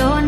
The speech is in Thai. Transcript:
โดน